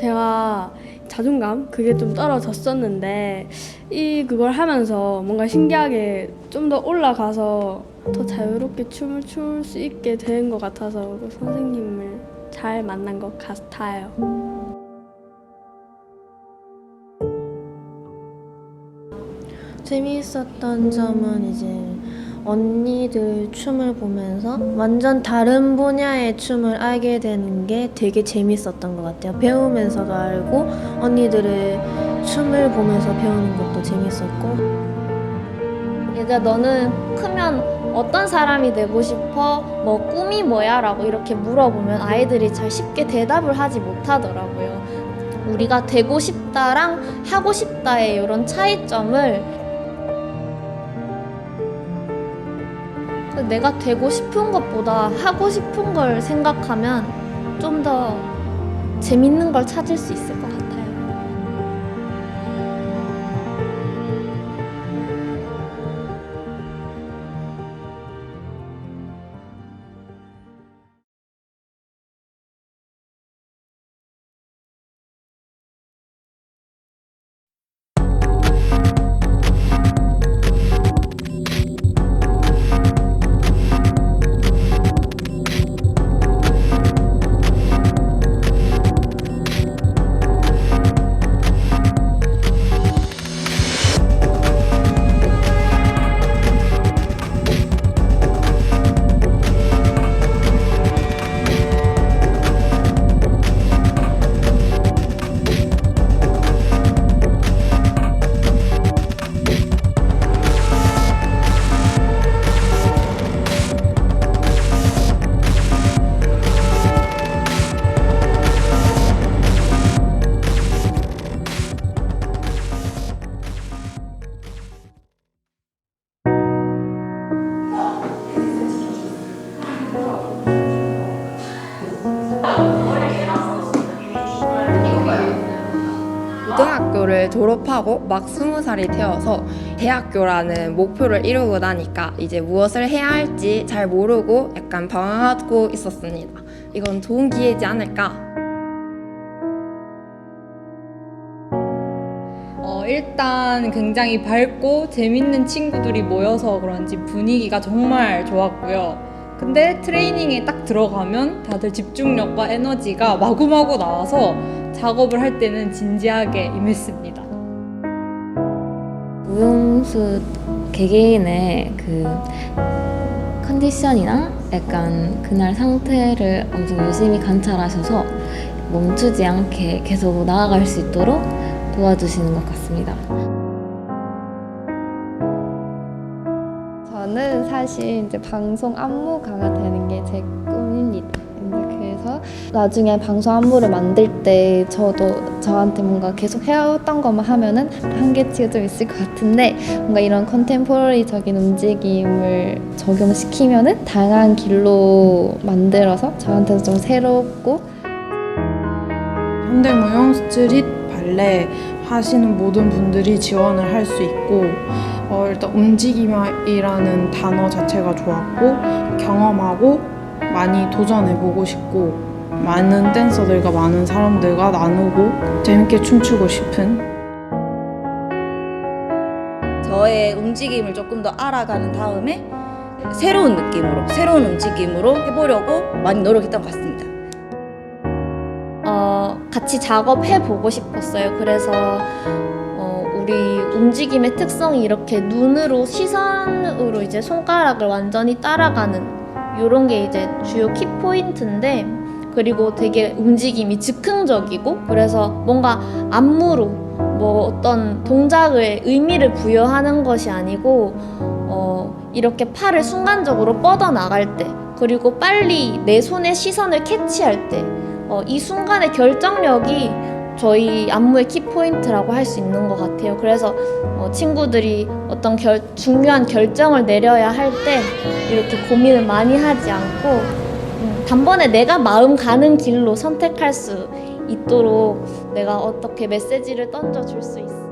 제가 자존감 그게 좀 떨어졌었는데 이 그걸 하면서 뭔가 신기하게 좀 더 올라가서 더 자유롭게 춤을 출 수 있게 된 것 같아서 그 선생님을 잘 만난 것 같아요. 재미있었던 점은 이제 언니들 춤을 보면서 완전 다른 분야의 춤을 알게 되는 게 되게 재밌었던 것 같아요. 배우면서도 알고 언니들의 춤을 보면서 배우는 것도 재밌었고 얘들아 너는 크면 어떤 사람이 되고 싶어? 뭐 꿈이 뭐야? 라고 이렇게 물어보면 아이들이 잘 쉽게 대답을 하지 못하더라고요. 우리가 되고 싶다랑 하고 싶다의 이런 차이점을 내가 되고 싶은 것보다 하고 싶은 걸 생각하면 좀 더 재밌는 걸 찾을 수 있을 것 같아요. 고등학교를 졸업하고 막 스무 살이 되어서 대학교라는 목표를 이루고 나니까 이제 무엇을 해야 할지 잘 모르고 약간 방황하고 있었습니다. 이건 좋은 기회지 않을까? 어, 일단 굉장히 밝고 재밌는 친구들이 모여서 그런지 분위기가 정말 좋았고요. 근데 트레이닝에 딱 들어가면 다들 집중력과 에너지가 마구마구 나와서 작업을 할 때는 진지하게 임했습니다. 무용수 개개인의 그 컨디션이나 약간 그날 상태를 엄청 열심히 관찰하셔서 멈추지 않게 계속 나아갈 수 있도록 도와주시는 것 같습니다. 저는 사실 이제 방송 안무가가 되는 게 제 꿈입니다. 그래서 나중에 방송 안무를 만들 때 저도 저한테 뭔가 계속 해왔던 것만 하면은 한계치가 좀 있을 것 같은데 뭔가 이런 컨템포러리적인 움직임을 적용시키면은 다양한 길로 만들어서 저한테도 좀 새롭고 현대 무용, 스트릿, 발레 하시는 모든 분들이 지원을 할 수 있고 어, 일단 움직임이라는 단어 자체가 좋았고 경험하고 많이 도전해보고 싶고 많은 댄서들과 많은 사람들과 나누고 재밌게 춤추고 싶은 저의 움직임을 조금 더 알아가는 다음에 새로운 느낌으로 새로운 움직임으로 해보려고 많이 노력했던 것 같습니다. 어, 같이 작업해 보고 싶었어요. 그래서 움직임의 특성이 이렇게 눈으로 시선으로 이제 손가락을 완전히 따라가는 이런 게 이제 주요 키 포인트인데 그리고 되게 움직임이 즉흥적이고 그래서 뭔가 안무로 뭐 어떤 동작을 의미를 부여하는 것이 아니고 어, 이렇게 팔을 순간적으로 뻗어 나갈 때 그리고 빨리 내 손의 시선을 캐치할 때 어, 이 순간의 결정력이 저희 안무의 키포인트라고 할 수 있는 것 같아요. 그래서 어, 친구들이 어떤 결, 중요한 결정을 내려야 할 때 이렇게 고민을 많이 하지 않고 음, 단번에 내가 마음 가는 길로 선택할 수 있도록 내가 어떻게 메시지를 던져줄 수 있을까.